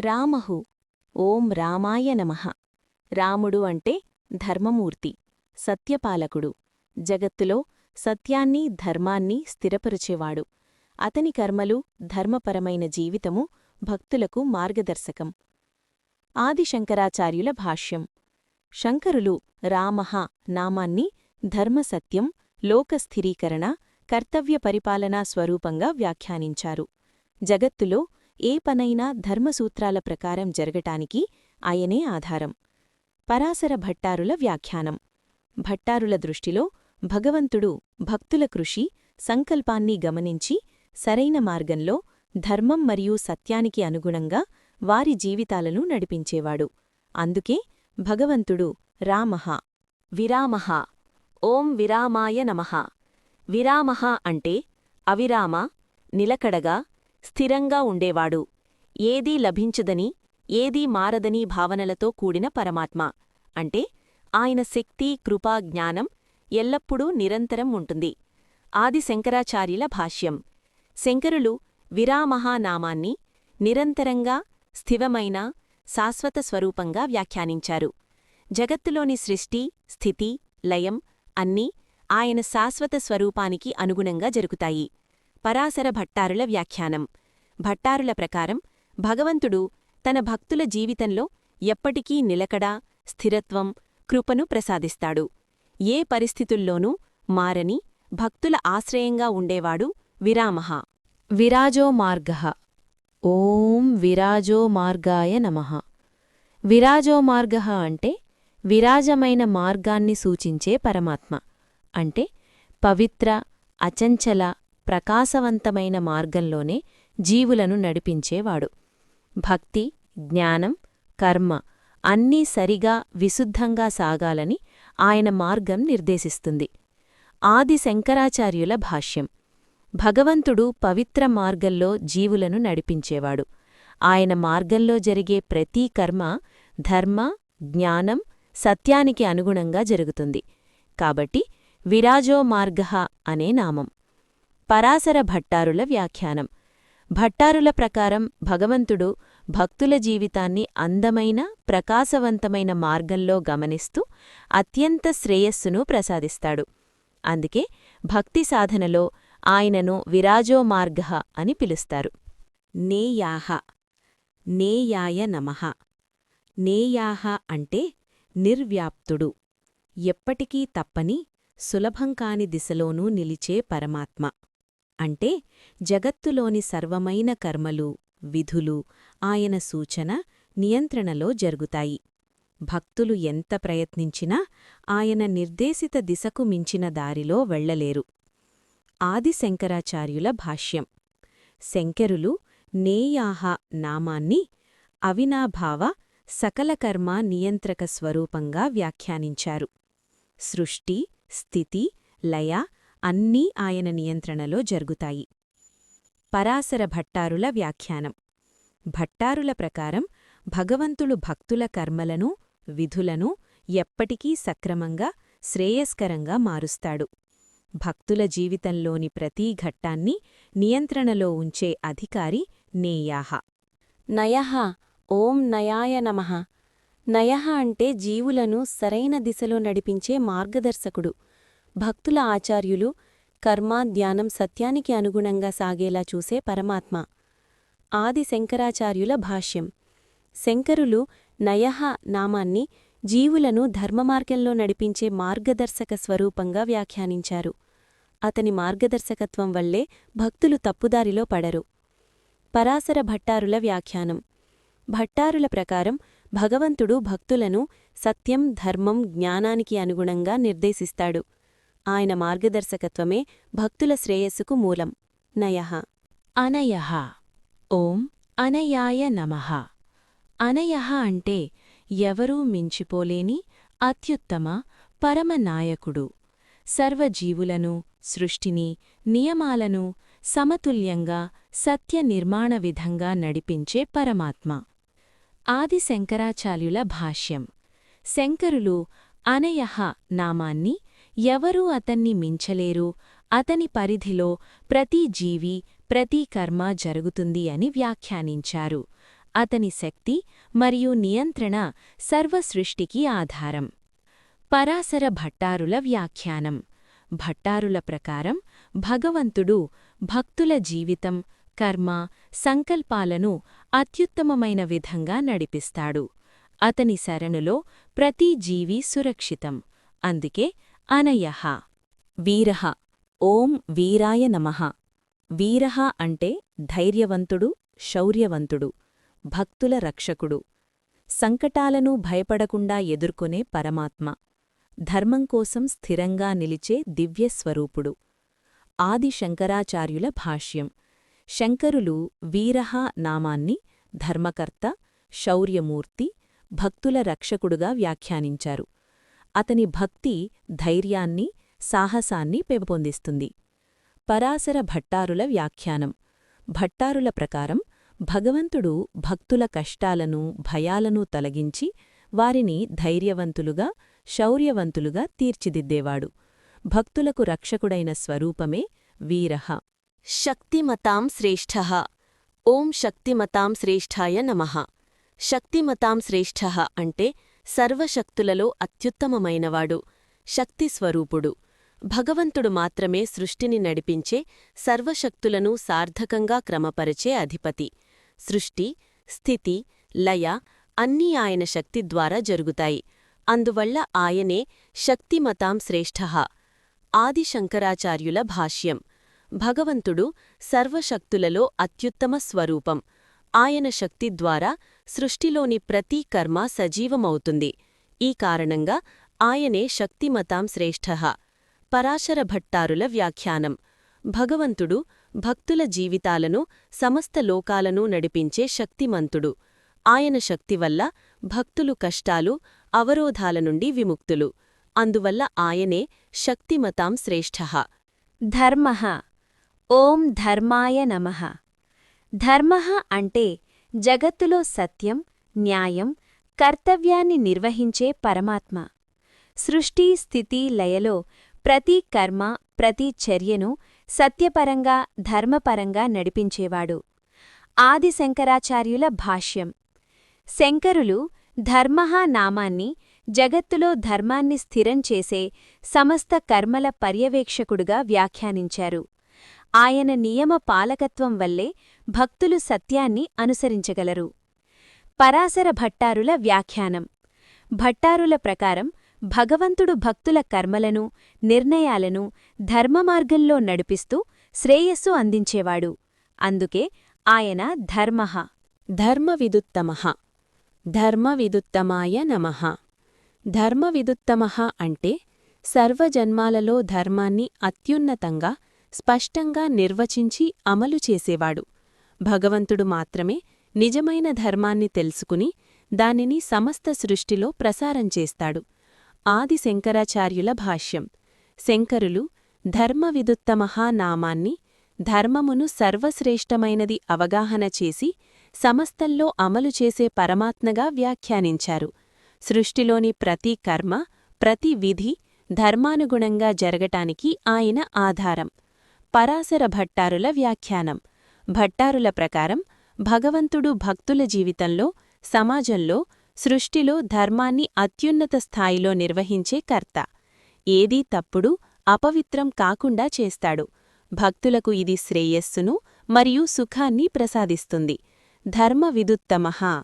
రామహు. ఓం రామాయ నమః. రాముడు అంటే ధర్మమూర్తి సత్యపాలకుడు. జగత్తులో సత్యాన్ని ధర్మాన్ని స్థిరపరిచేవాడు. అతని కర్మలు ధర్మపరమైన జీవితము భక్తులకు మార్గదర్శకం. ఆదిశంకరాచార్యుల భాష్యం. శంకరులు రామః నామాన్ని ధర్మసత్యం లోకస్థిరీకరణ కర్తవ్య పరిపాలనా స్వరూపంగా వ్యాఖ్యానించారు. జగత్తులో ఏ పనైనా ధర్మసూత్రాల ప్రకారం జరగటానికి ఆయనే ఆధారం. పరాశర భట్టారుల వ్యాఖ్యానం. భట్టారుల దృష్టిలో భగవంతుడు భక్తుల కృషి సంకల్పాన్ని గమనించి సరైన మార్గంలో ధర్మం మరియు సత్యానికి అనుగుణంగా వారి జీవితాలను నడిపించేవాడు. అందుకే భగవంతుడు రామః విరామహ ఓం విరామాయ నమః. విరామహ అంటే అవిరామ నిలకడగా స్థిరంగా ఉండేవాడు. ఏదీ లభించదని ఏదీ మారదని భావనలతో కూడిన పరమాత్మ. అంటే ఆయన శక్తి కృపా జ్ఞానం ఎల్లప్పుడూ నిరంతరం ఉంటుంది. ఆది శంకరాచార్యుల భాష్యం. శంకరులు విరామహానామాన్ని నిరంతరంగా స్థివమైన శాశ్వత స్వరూపంగా వ్యాఖ్యానించారు. జగత్తులోని సృష్టి స్థితి లయం అన్నీ ఆయన శాశ్వత స్వరూపానికి అనుగుణంగా జరుగుతాయి. పరాశర భట్టారుల వ్యాఖ్యానం. భట్టారుల ప్రకారం భగవంతుడు తన భక్తుల జీవితంలో ఎప్పటికీ నిలకడా స్థిరత్వం కృపను ప్రసాదిస్తాడు. ఏ పరిస్థితుల్లోనూ మారని భక్తుల ఆశ్రయంగా ఉండేవాడు విరామః. విరాజో మార్గ. ఓం విరాజో మార్గాయ నమః. విరాజో మార్గ అంటే విరాజమైన మార్గాన్ని సూచించే పరమాత్మ. అంటే పవిత్ర అచంచల ప్రకాశవంతమైన మార్గంలోనే జీవులను నడిపించేవాడు. భక్తి జ్ఞానం కర్మ అన్నీ సరిగా విశుద్ధంగా సాగాలని ఆయన మార్గం నిర్దేశిస్తుంది. ఆది శంకరాచార్యుల భాష్యం. భగవంతుడు పవిత్ర మార్గంలో జీవులను నడిపించేవాడు. ఆయన మార్గంలో జరిగే ప్రతీ కర్మ ధర్మ జ్ఞానం సత్యానికి అనుగుణంగా జరుగుతుంది. కాబట్టి విరాజో మార్గ అనే నామం. పరాశర భట్టారుల వ్యాఖ్యానం. భట్టారుల ప్రకారం భగవంతుడు భక్తుల జీవితాన్ని అందమైన ప్రకాశవంతమైన మార్గంలో గమనిస్తూ అత్యంత శ్రేయస్సును ప్రసాదిస్తాడు. అందుకే భక్తి సాధనలో ఆయనను విరాజో మార్గ అని పిలుస్తారు. నేయాహ నేయాయ నమః. నేయాహ అంటే నిర్వ్యాప్తుడు. ఎప్పటికీ తప్పని సులభంకాని దిశలోనూ నిలిచే పరమాత్మ. అంటే జగత్తులోని సర్వమైన కర్మలు విధులు ఆయన సూచన నియంత్రణలో జరుగుతాయి. భక్తులు ఎంత ప్రయత్నించినా ఆయన నిర్దేశిత దిశకు మించిన దారిలో వెళ్ళలేరు ఆదిశంకరాచార్యుల భాష్యం. శంకరులు నేయాహ నామాన్ని అవినాభావ సకలకర్మ నియంత్రక స్వరూపంగా వ్యాఖ్యానించారు. సృష్టి స్థితి లయ అన్నీ ఆయన నియంత్రణలో జరుగుతాయి. పరాశర భట్టారుల వ్యాఖ్యానం. భట్టారుల ప్రకారం భగవంతుడు భక్తుల కర్మలను విధులను ఎప్పటికీ సక్రమంగా శ్రేయస్కరంగా మారుస్తాడు. భక్తుల జీవితంలోని ప్రతీ ఘట్టాన్ని నియంత్రణలో ఉంచే అధికారి నేయాహ. నయః ఓం నయాయ నమః. నయః అంటే జీవులను సరైన దిశలో నడిపించే మార్గదర్శకుడు. భక్తుల ఆచార్యులు కర్మ ధ్యానం సత్యానికి అనుగుణంగా సాగేలా చూసే పరమాత్మ. ఆది శంకరాచార్యుల భాష్యం. శంకరులు నయహ నామాన్ని జీవులను ధర్మమార్గంలో నడిపించే మార్గదర్శక స్వరూపంగా వ్యాఖ్యానించారు. అతని మార్గదర్శకత్వం వల్లే భక్తులు తప్పుదారిలో పడరు. పరాశర భట్టారుల వ్యాఖ్యానం. భట్టారుల ప్రకారం భగవంతుడు భక్తులను సత్యం ధర్మం జ్ఞానానికి అనుగుణంగా నిర్దేశిస్తాడు. ఆయన మార్గదర్శకత్వమే భక్తుల శ్రేయస్సుకు మూలం. నయః. అనయ. ఓం అనయాయ నమః. అనయ అంటే ఎవరూ మించిపోలేని అత్యుత్తమ పరమనాయకుడు సర్వజీవులను సృష్టిని నియమాలను సమతుల్యంగా సత్య నిర్మాణ విధంగా నడిపించే పరమాత్మ. ఆది శంకరాచార్యుల భాష్యం. శంకరులు అనయహ నామాన్ని ఎవరూ అతన్ని మించలేరు. అతని పరిధిలో ప్రతి జీవి ప్రతి కర్మ జరుగుతుంది అని వ్యాఖ్యానించారు. అతని శక్తి మరియు నియంత్రణ సర్వసృష్టికి ఆధారం. పరాశర భట్టారుల వ్యాఖ్యానం. భట్టారుల ప్రకారం భగవంతుడు భక్తుల జీవితం కర్మ సంకల్పాలను అత్యుత్తమమైన విధంగా నడిపిస్తాడు. అతని శరణులో ప్రతి జీవి సురక్షితం. అందుకే అనయః. వీరః. ఓం వీరాయ నమః. వీరః అంటే ధైర్యవంతుడు శౌర్యవంతుడు భక్తుల రక్షకుడు. సంకటాలను భయపడకుండా ఎదుర్కొనే పరమాత్మ. ధర్మం కోసం స్థిరంగా నిలిచే దివ్యస్వరూపుడు ఆది శంకరాచార్యుల భాష్యం. శంకరులు వీరహ నామాన్ని ధర్మకర్త శౌర్యమూర్తి భక్తుల రక్షకుడుగా వ్యాఖ్యానించారు. అతని భక్తి ధైర్యాన్ని సాహసాన్ని పెంపొందిస్తుంది. పరాశర భట్టారుల వ్యాఖ్యానం. భట్టారుల ప్రకారం భగవంతుడు భక్తుల కష్టాలను భయాలను తొలగించి వారిని ధైర్యవంతులుగా శౌర్యవంతులుగా తీర్చిదిద్దేవాడు. భక్తులకు రక్షకుడైన స్వరూపమే వీరహ శక్తిమతాం శ్రేష్ఠ. ఓం శక్తిమతాం శ్రేష్ఠాయ నమః. శక్తిమతాం శ్రేష్ఠ అంటే సర్వశక్తులలో అత్యుత్తమమైనవాడు శక్తిస్వరూపుడు. భగవంతుడు మాత్రమే సృష్టిని నడిపించే సర్వశక్తులను సార్థకంగా క్రమపరిచే అధిపతి. సృష్టి స్థితి లయ అన్నీ ఆయన శక్తి ద్వారా జరుగుతాయి. అందువల్ల ఆయనే శక్తిమతాం శ్రేష్ఠ. ఆది శంకరాచార్యుల భాష్యం. భగవంతుడు సర్వశక్తులలో అత్యుత్తమ స్వరూపం. ఆయన శక్తి ద్వారా సృష్టిలోని ప్రతి కర్మ సజీవమవుతుంది. ఈ కారణంగా ఆయనే శక్తిమతాం శ్రేష్ఠ పరాశర భట్టారుల వ్యాఖ్యానం. భగవంతుడు భక్తుల జీవితాలను సమస్త లోకాలను నడిపించే శక్తిమంతుడు. ఆయన శక్తి వల్ల భక్తులు కష్టాలు అవరోధాల నుండి విముక్తులు. అందువల్ల ఆయనే శక్తిమతాం శ్రేష్ఠ ధర్మః. ఓం ధర్మాయ నమః. ధర్మః అంటే జగత్తులో సత్యం న్యాయం కర్తవ్యాన్ని నిర్వహించే పరమాత్మ. సృష్టి స్థితి లయలో ప్రతి కర్మ ప్రతి చర్యను సత్యపరంగా ధర్మపరంగా నడిపించేవాడు. ఆది శంకరాచార్యుల భాష్యం. శంకరులు ధర్మః నామాన్ని జగత్తులో ధర్మాన్ని స్థిరం చేసే సమస్త కర్మల పర్యవేక్షకుడుగా వ్యాఖ్యానించారు. ఆయన నియమ పాలకత్వం వల్లే భక్తులు సత్యాన్ని అనుసరించగలరు. పరాశర భట్టారుల వ్యాఖ్యానం. భట్టారుల ప్రకారం భగవంతుడు భక్తుల కర్మలను నిర్ణయాలను ధర్మమార్గంలో నడిపిస్తూ శ్రేయస్సు అందించేవాడు. అందుకే ఆయన ధర్మః. ధర్మవిదుత్తమ. ధర్మవిదుత్తమాయ నమః. ధర్మవిదుత్తమ అంటే సర్వజన్మాలలో ధర్మాన్ని అత్యున్నతంగా స్పష్టంగా నిర్వచించి అమలు చేసేవాడు. భగవంతుడు మాత్రమే నిజమైన ధర్మాన్ని తెలుసుకుని దానిని సమస్త సృష్టిలో ప్రసారం చేస్తాడు. ఆది శంకరాచార్యుల భాష్యం. శంకరులు ధర్మవిదుత్తమహా నామాన్ని ధర్మమును సర్వశ్రేష్టమైనది అవగాహన చేసి సమస్తంలో అమలు చేసే పరమాత్మగా వ్యాఖ్యానించారు. సృష్టిలోని ప్రతి కర్మ ప్రతి విధి ధర్మానుగుణంగా జరగటానికి ఆయన ఆధారం. పరాశర భట్టారుల వ్యాఖ్యానం. భట్టారుల ప్రకారం భగవంతుడు భక్తుల జీవితంలో సమాజంలో సృష్టిలో ధర్మాన్ని అత్యున్నత స్థాయిలో నిర్వహించే కర్త. ఏదీ తప్పుడు అపవిత్రం కాకుండా చేస్తాడు. భక్తులకు ఇది శ్రేయస్సును మరియు సుఖాన్ని ప్రసాదిస్తుంది. ధర్మ విదుత్తమహ